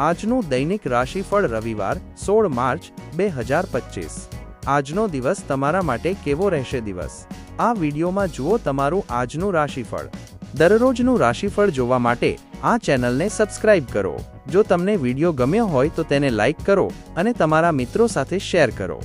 આજનું દૈનિક રાશિફળ રવિવાર, સોળ માર્ચ, બે હજાર પચીસ આજનો દિવસ તમારા માટે કેવો રહેશે દિવસ? આ વિડીયોમાં જુઓ તમારું આજનું રાશિફળ. દરરોજનું રાશિફળ જોવા માટે આ ચેનલને સબસ્ક્રાઇબ કરો. જો તમને વીડિયો ગમ્યો હોય તો તેને લાઇક કરો અને તમારા મિત્રો સાથે શેર કરો.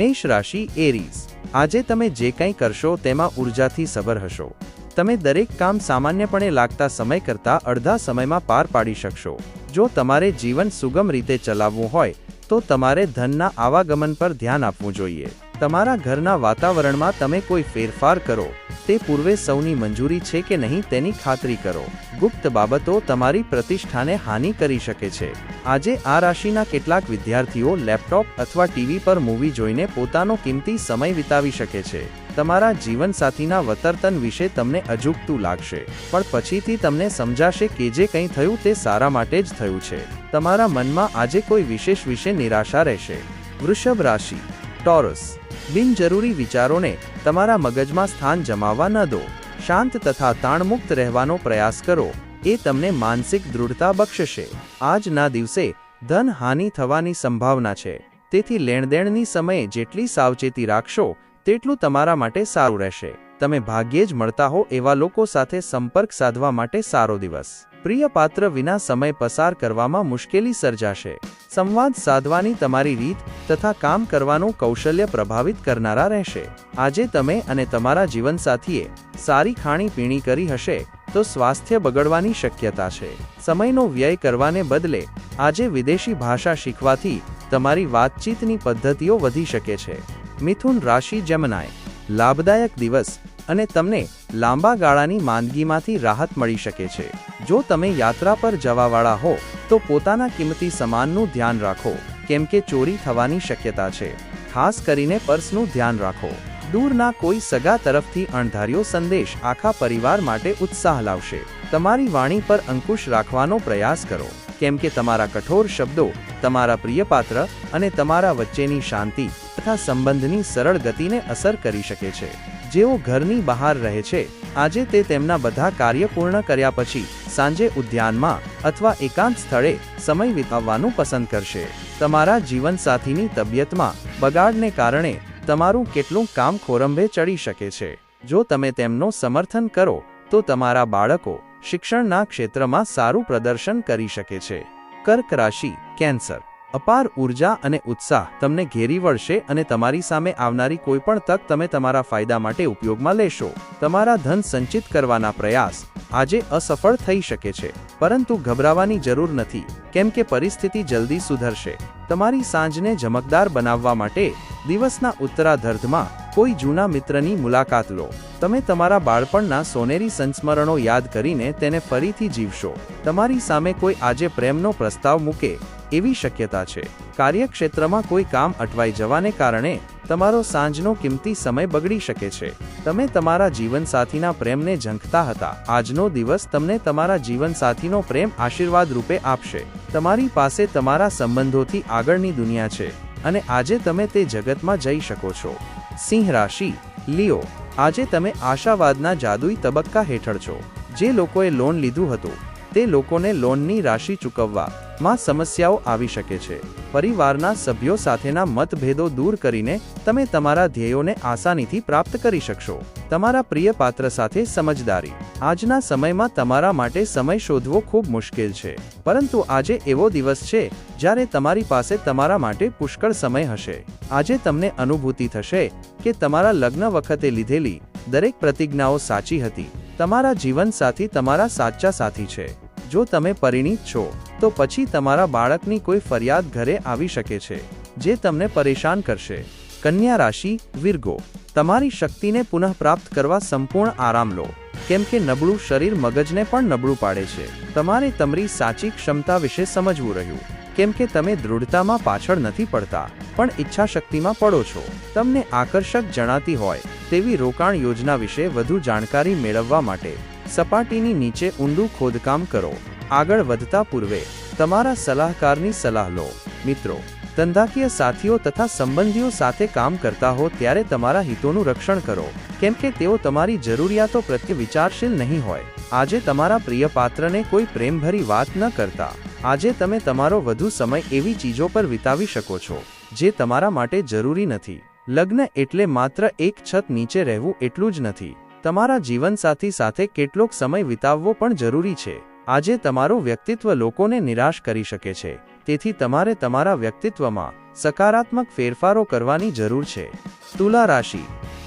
મેષ રાશિ એરીઝ. આજે તમે જે કંઈ કરશો તેમાં ઉર્જાથી સભર હશો. તમે દરેક કામ સામાન્યપણે લાગતા સમય કરતાં અડધા સમયમાં પાર પાડી શકશો. જો તમારે જીવન સુગમ રીતે ચલાવવું હોય, તો તમારે ધનના આવાગમન પર ધ્યાન આપવું જોઈએ. તમારા ઘરના વાતાવરણમાં તમે કોઈ ફેરફાર કરો, તે પૂર્વે સૌની મંજૂરી છે કે નહીં તેની ખાતરી કરો. ગુપ્ત બાબતો તમારી પ્રતિષ્ઠાને હાનિ કરી શકે છે. આજે આ રાશિના કેટલાક વિદ્યાર્થીઓ લેપટોપ અથવા ટીવી પર મૂવી જોઈને પોતાનો કિંમતી સમય વિતાવી શકે છે. તમારા જીવનસાથીના વતર્તન વિશે તમને અજુગતું લાગશે. પણ પછીથી તમને સમજાશે કે જે કંઈ થયું તે સારા માટે જ થયું છે. તમારા મનમાં આજે કોઈ વિશેષ વિશે નિરાશા રહેશે. વૃષભ રાશિ. ટોરસ. બિનજરૂરી વિચારોને તમારા મગજમાં સ્થાન જમાવવા ન દો. શાંત તથા તાણમુક્ત રહેવાનો પ્રયાસ કરો. એ તમને માનસિક દૃઢતા બક્ષશે. આજના દિવસે ધન હાનિ થવાની સંભાવના છે. તેથી લેણદેણની સમયે જેટલી સાવચેતી રાખશો તેટલું તમારા માટે સારું રહેશે. તમે ભાગ્યે જ મળતા હો એવા લોકો સાથે સંપર્ક સાધવા માટે સારો દિવસ. પ્રિય પાત્ર વિના સમય પસાર કરવામાં મુશ્કેલી સર્જાશે. સંવાદ સાધવાની તમારી રીત તથા કામ કરવાનું કૌશલ્ય પ્રભાવિત કરનારા રહેશે. આજે તમે અને તમારા જીવનસાથીએ સારી ખાણીપીણી કરી હશે તો સ્વાસ્થ્ય બગડવાની શક્યતા છે. સમયનો વ્યય કરવાને બદલે આજે વિદેશી ભાષા શીખવાથી તમારી વાતચીતની પદ્ધતિઓ વધી શકે છે. મિથુન રાશિ જમનાય લાભદાયક દિવસ અને તમને લાંબા ગાળાની માંદગીમાંથી રાહત મળી શકે છે. જો તમે યાત્રા પર જવાવાળા હો, તો પોતાના કિંમતી સામાનનું ધ્યાન રાખો, કેમ કે ચોરી થવાની શક્યતા છે. ખાસ કરીને પર્સનું ધ્યાન રાખો. દૂરના કોઈ સગા તરફથી અણધાર્યો સંદેશ આખા પરિવાર માટે ઉત્સાહ લાવશે. તમારી વાણી પર અંકુશ રાખવાનો પ્રયાસ કરો, કેમ કે તમારા કઠોર શબ્દો તમારા પ્રિયપાત્ર અને તમારા વચ્ચેની શાંતિ તથા સંબંધની સરળ ગતિને અસર કરી શકે છે. જેઓ ઘરની બહાર રહે છે, આજે તે તેમના બધા કાર્ય પૂર્ણ કર્યા પછી સાંજે ઉદ્યાનમાં અથવા એકાંત સ્થળે સમય વિતાવવાનું પસંદ કરશે. તમારા જીવનસાથીની તબિયતમાં બગાડને કારણે તમારું કેટલું કામ ખોરંભે ચડી શકે છે. જો તમે તેમનો સમર્થન કરો, તો તમારા બાળકો શિક્ષણના ક્ષેત્રમાં સારું પ્રદર્શન કરી શકે છે. કર્ક રાશિ, કેન્સર. અપાર ઊર્જા અને ઉત્સાહ તમને ઘેરી વળશે અને તમારી સામે આવનારી કોઈ પણ તક તમે તમારા ફાયદા માટે ઉપયોગમાં લેશો. તમારા ધન સંચિત કરવાના પ્રયાસ આજે અસફળ થઈ શકે છે, પરંતુ ગભરાવાની જરૂર નથી, કેમ કે પરિસ્થિતિ જલ્દી સુધરશે. તમારી સાંજને ઝમકદાર બનાવવા માટે દિવસના ઉત્તરાધર્ધમાં કોઈ જૂના મિત્રની મુલાકાત લો. તમે તમારા બાળપણના સોનેરી સંસ્મરણો યાદ કરીને તેને ફરીથી જીવશો. તમારી સામે કોઈ આજે પ્રેમનો પ્રસ્તાવ મૂકે, એવી શક્યતા છે. કાર્યક્ષેત્રમાં કોઈ કામ અટવાઈ જવાને કારણે, તમારો સાંજનો કિંમતી સમય બગડી શકે છે. તમે તમારા જીવનસાથીના પ્રેમને ઝંખતા હતા. આજનો દિવસ તમને તમારા જીવનસાથીનો પ્રેમ આશીર્વાદ રૂપે આપશે. તમારી પાસે તમારા સંબંધોથી આગળની દુનિયા છે. અને આજે તમે તે જગતમાં જઈ શકો છો. સિંહ રાશિ, લિયો, આજે તમે આશાવાદના જાદુઈ તબક્કા હેઠળ છો, જે લોકોએ લોન લીધું હતું. તે લોકોને લોનની રાશિ ચૂકવવામાં સમસ્યાઓ આવી શકે છે. પરિવારના સભ્યો સાથેના મતભેદો દૂર કરીને તમે તમારા ધ્યેયોને આસાનીથી પ્રાપ્ત કરી શકશો. તમારા પ્રિય પાત્ર સાથે સમજદારી. આજના સમયમાં તમારા માટે સમય શોધવો ખૂબ મુશ્કેલ છે. પરંતુ આજે એવો દિવસ છે, જ્યારે તમારી પાસે તમારા માટે પુષ્કળ સમય હશે. આજે તમને અનુભૂતિ થશે કે તમારા લગ્ન વખતે લીધેલી દરેક પ્રતિજ્ઞાઓ સાચી હતી. તમારા જીવનસાથી તમારા સાચા સાથી છે. જો તમે પરિણીત છો, તો પછી તમારા બાળકની કોઈ ફરિયાદ ઘરે આવી શકે છે, જે તમને પરેશાન કરશે. કન્યા રાશિ, વિર્ગો, તમારી શક્તિને પુનઃપ્રાપ્ત કરવા સંપૂર્ણ આરામ લો. કેમ કે નબળું શરીર મગજને પણ નબળું પાડે છે. તમારે તમારી સાચી ક્ષમતા વિશે સમજવું રહ્યું. કેમ કે તમે દૃઢતામાં પાછળ નથી પડતા, પણ ઈચ્છાશક્તિમાં પડો છો. તમને આકર્ષક જણાતી હોય, તેવી રોકાણ યોજના વિશે વધુ જાણકારી મેળવવા માટે, સપાટીની નીચે ઊંડું ખોદકામ કરો. આગળ વધતા પૂર્વે, તમારા સલાહકારની સલાહ લો. મિત્રો, ધંધાકીય સાથીઓ તથા સંબંધીઓ સાથે કામ કરતા હો ત્યારે તમારા હિતોનું રક્ષણ કરો. કેમ કે તેઓ તમારી જરૂરિયાતો પ્રત્યે વિચારશીલ નહીં હોય. આજે તમારા પ્રિય પાત્રને કોઈ પ્રેમભરી વાત ન કરતા. આજે તમે તમારો વધુ સમય એવી ચીજો પર વિતાવી શકો છો, જે તમારા માટે જરૂરી નથી. લગ્ન એટલે માત્ર એક છત નીચે રહેવું એટલું જ નથી. તમારા જીવનસાથી સાથે કેટલોક સમય વિતાવવો પણ જરૂરી છે. આજે તમારું વ્યક્તિત્વ લોકોને નિરાશ કરી શકે છે. તેથી તમારે તમારા વ્યક્તિત્વમાં સકારાત્મક ફેરફારો કરવાની જરૂર છે. તુલા રાશિ,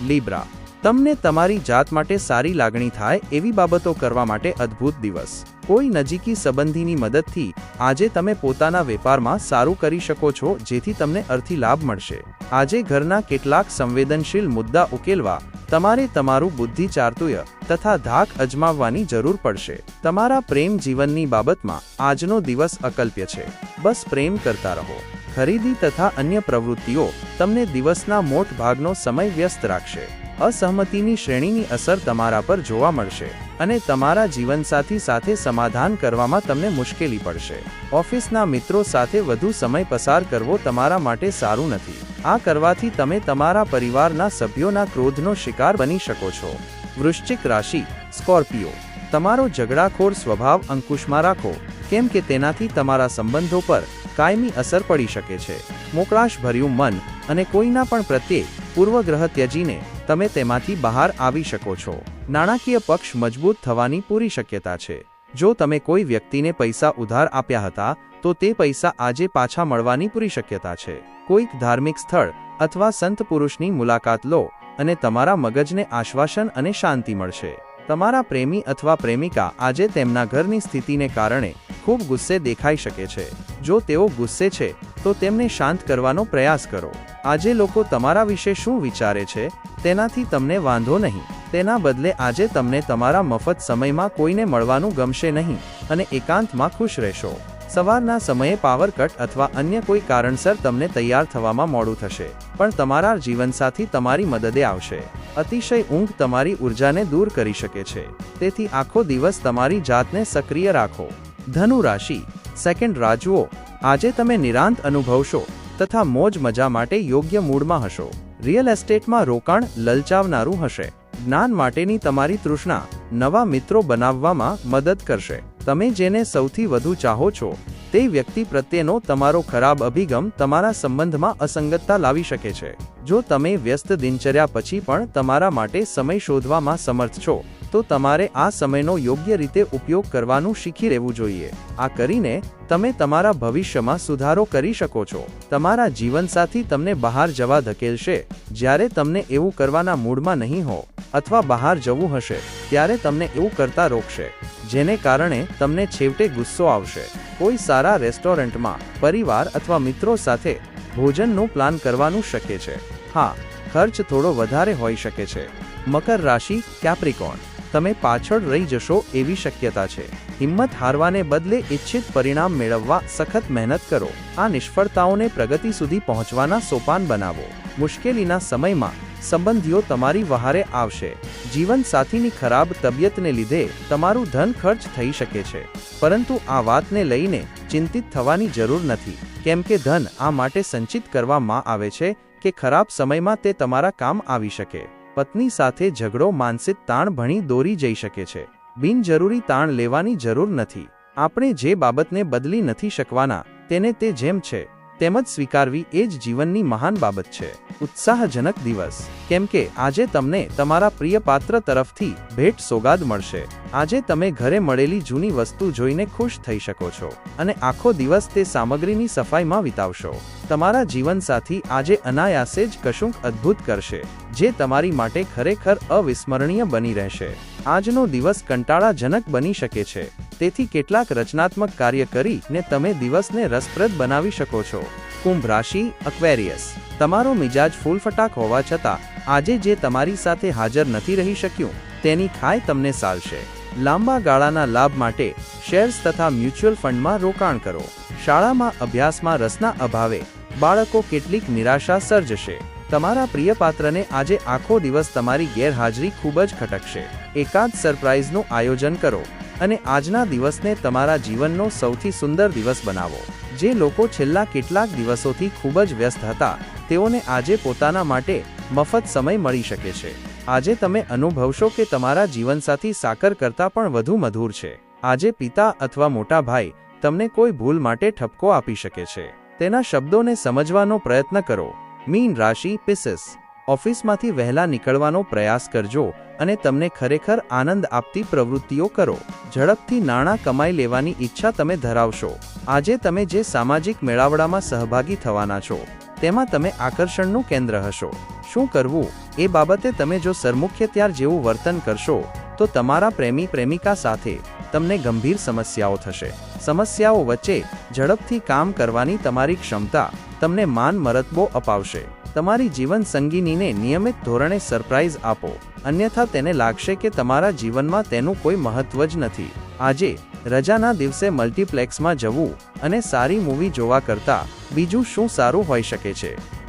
લીબ્રા. તમને તમારી જાત માટે સારી લાગણી થાય એવી બાબતો કરવા માટે અદ્ભુત દિવસ. કોઈ નજીકી સંબંધીની મદદથી આજે તમે પોતાના વેપારમાં સારું કરી શકો છો, જેથી તમને અર્થી લાભ મળશે. આજે ઘરના કેટલાક સંવેદનશીલ મુદ્દા ઉકેલવા તમારે તમારું બુદ્ધિ ચાતુર્ય તથા ધાક અજમાવવાની જરૂર પડશે. તમારા પ્રેમ જીવનની બાબતમાં આજનો દિવસ અકલ્પ્ય છે. બસ પ્રેમ કરતા રહો. ખરીદી તથા અન્ય પ્રવૃત્તિઓ તમને દિવસના મોટ ભાગનો સમય વ્યસ્ત રાખશે. અસહમતિની શ્રેણીની અસર તમારા પર જોવા મળશે અને તમારા જીવનસાથી સાથે સમાધાન કરવામાં તમને મુશ્કેલી પડશે. ઓફિસના મિત્રો સાથે વધુ સમય પસાર કરવો તમારા માટે સારું નથી. આ કરવાથી તમે તમારા પરિવારના સભ્યોના ક્રોધનો શિકાર બની શકો છો. વૃશ્ચિક રાશિ, સ્કોર્પિયો. તમારો ઝઘડાખોર સ્વભાવ અંકુશમાં રાખો, કેમ કે તેનાથી તમારા સંબંધો પર કાયમી અસર પડી શકે છે. મોકળાશ ભર્યું મન અને કોઈના પણ પ્રત્યે પૂર્વગ્રહ ત્યજીને તમે તેમાંથી બહાર આવી શકો છો. નાણાકીય પક્ષ મજબૂત થવાની પૂરી શક્યતા છે. જો તમે કોઈ વ્યક્તિને પૈસા ઉધાર આપ્યા હતા, તો તે પૈસા આજે પાછા મળવાની પૂરી શક્યતા છે. કોઈક ધાર્મિક સ્થળ અથવા સંત પુરુષની મુલાકાત લો અને તમારા મગજને આશ્વાસન અને શાંતિ મળશે. તમારા પ્રેમી અથવા પ્રેમિકા આજે તેમના ઘરની સ્થિતિને કારણે ખૂબ ગુસ્સે દેખાઈ શકે છે. જો તેઓ ગુસ્સે છે, તો તેમને શાંત કરવાનો પ્રયાસ કરો. આજે લોકો તમારા વિશે શું વિચારે છે, તેનાથી તમને વાંધો નહીં. તેના બદલે આજે તમને તમારા મફત સમયમાં કોઈને મળવાનું ગમશે નહીં અને એકાંતમાં ખુશ રહેશો. સવારના સમયે પાવર કટ અથવા અન્ય કોઈ કારણસર તમને તૈયાર થવામાં મોડું થશે, પણ તમારા જીવનસાથી તમારી મદદે આવશે. અતિશય ઊંઘ તમારી ઉર્જાને દૂર કરી શકે છે. તેથી આખો દિવસ તમારી જાતને સક્રિય રાખો. ધનુ રાશિ સેકન્ડ રાજુઓ, આજે તમે નિરાંત અનુભવશો. તથા મોજ મજા માટે યોગ્ય મૂડમાં હશો. રિયલ એસ્ટેટમાં રોકાણ લલચાવનારું હશે. જ્ઞાન માટેની તમારી તૃષ્ણા નવા મિત્રો બનાવવામાં મદદ કરશે. તમે જેને સૌથી વધુ ચાહો છો, તે વ્યક્તિ પ્રત્યેનો તમારો ખરાબ અભિગમ તમારા સંબંધમાં અસંગતતા લાવી શકે છે. જો તમે વ્યસ્ત દિનચર્યા પછી પણ તમારા માટે સમય શોધવામાં સમર્થ છો તો તમારે આ સમયનો યોગ્ય રીતે ઉપયોગ કરવાનું શીખી રહેવું જોઈએ. આ કરીને, તમે તમારા ભવિષ્યમાં સુધારો કરી શકો છો. તમારા જીવનસાથી તમને બહાર જવા ધકેલશે. જ્યારે તમને એવું કરવાના મૂડમાં નહીં હો, અથવા બહાર જવું હશે, ત્યારે તમને એવું કરતા રોકશે, જેને કારણે તમને છેવટે ગુસ્સો આવશે. કોઈ સારા રેસ્ટોરન્ટમાં, પરિવાર અથવા મિત્રો સાથે, ભોજનનું પ્લાન કરવાનું શક્ય છે. હા, ખર્ચ થોડો વધારે હોઈ શકે છે. મકર રાશિ, કેપ્રિકોન. તમે પાછળ રહી જશો એવી શક્યતા છે. હિંમત હારવાને બદલે ઇચ્છિત પરિણામ મેળવવા સખત મહેનત કરો. આ નિષ્ફળતાઓને પ્રગતિ સુધી પહોંચવાના સોપાન બનાવો. મુશ્કેલીના સમયમાં સંબંધીઓ તમારી વહારે આવશે. જીવન સાથીની ખરાબ તબિયતને લીધે તમારું ધન ખર્ચ થઈ શકે છે. પરંતુ આ વાતને લઈને ચિંતિત થવાની જરૂર નથી. કેમ કે ધન આ માટે સંચિત કરવામાં આવે છે કે ખરાબ સમયમાં તે તમારા કામ આવી શકે. પત્ની સાથે ઝઘડો માનસિક તાણ ભણી દોરી જઈ શકે છે. બિનજરૂરી તાણ લેવાની જરૂર નથી. આપણે જે બાબતને બદલી નથી શકવાના, તેને તે જેમ છે. તેમજ સ્વીકારવી એ જ જીવનની મહાન બાબત છે. ઉત્સાહજનક દિવસ. કેમ કે આજે તમને તમારા પ્રિય પાત્ર તરફથી ભેટ સોગાદ મળશે. આજે તમે ઘરે મળેલી જૂની વસ્તુ જોઈને ખુશ થઈ શકો છો અને આખો દિવસ તે સામગ્રીની સફાઈમાં વિતાવશો. તમારા જીવનસાથી આજે અનાયાસે જ કશુંક અદ્ભુત કરશે, જે તમારી માટે ખરેખર અવિસ્મરણીય બની રહેશે. આજનો દિવસ કંટાળાજનક બની શકે છે. તેથી કેટલાક રચનાત્મક કાર્ય કરીને તમે દિવસને રસપ્રદ બનાવી શકો છો. કુંભ રાશિ અક્વેરિયસ તમારો મિજાજ ફૂલફટાક હોવા છતાં, આજે જે તમારી સાથે હાજર નથી રહી શક્યું, તેની ખાય તમને સાલશે. લાંબા ગાળાના લાભ માટે શેર્સ તથા મ્યુચ્યુઅલ ફંડમાં રોકાણ કરો. શાળામાં અભ્યાસમાં રસના અભાવે બાળકો કેટલીક નિરાશા સર્જશે. તમારા પ્રિય પાત્રને આજે આખો દિવસ તમારી ગેરહાજરી ખૂબ જ ખટકશે. એકાદ સરપ્રાઇઝનું આયોજન કરો. અને આજના દિવસને તમારા જીવનનો સૌથી સુંદર દિવસ બનાવો. જે લોકો છેલ્લા કેટલાક દિવસોથી ખૂબ જ વ્યસ્ત હતા, તેઓને આજે પોતાના માટે મફત સમય મળી શકે છે. આજે તમે અનુભવશો કે તમારા જીવનસાથી સાકર કરતાં પણ વધુ મધુર છે. આજે પિતા અથવા મોટા ભાઈ તમને કોઈ ભૂલ માટે ઠપકો આપી શકે છે. તેના શબ્દોને સમજવાનો પ્રયત્ન કરો. મીન રાશિ પિસિસ ઓફિસમાંથી વહેલા નીકળવાનો પ્રયાસ કરજો અને તમને ખરેખર આનંદ આપતી પ્રવૃત્તિઓ કરો. ઝડપથી નાણાં કમાઈ લેવાની ઈચ્છા તમે ધરાવશો. આજે તમે જે સામાજિક મેળાવડામાં સહભાગી થવાના છો, તેમાં તમે આકર્ષણનું કેન્દ્ર હશો. શું કરવું? એ બાબતે તમે જો સરમુખ્યત્યાર જેવું વર્તન કરશો, તો તમારા પ્રેમી પ્રેમિકા સાથે તમને ગંભીર સમસ્યાઓ થશે. સમસ્યાઓ વચ્ચે ઝડપથી કામ કરવાની તમારી ક્ષમતા તમને માન મરતબો અપાવશે. તમારી જીવન સંગીનીને નિયમિત ધોરણે સરપ્રાઇઝ આપો. અન્યથા તેને લાગશે કે તમારા જીવનમાં તેનું કોઈ મહત્વ જ નથી. આજે, રજાના દિવસે મલ્ટીપ્લેક્સમાં જવું અને સારી મૂવી જોવા કરતાં બીજું શું સારું હોઈ શકે છે?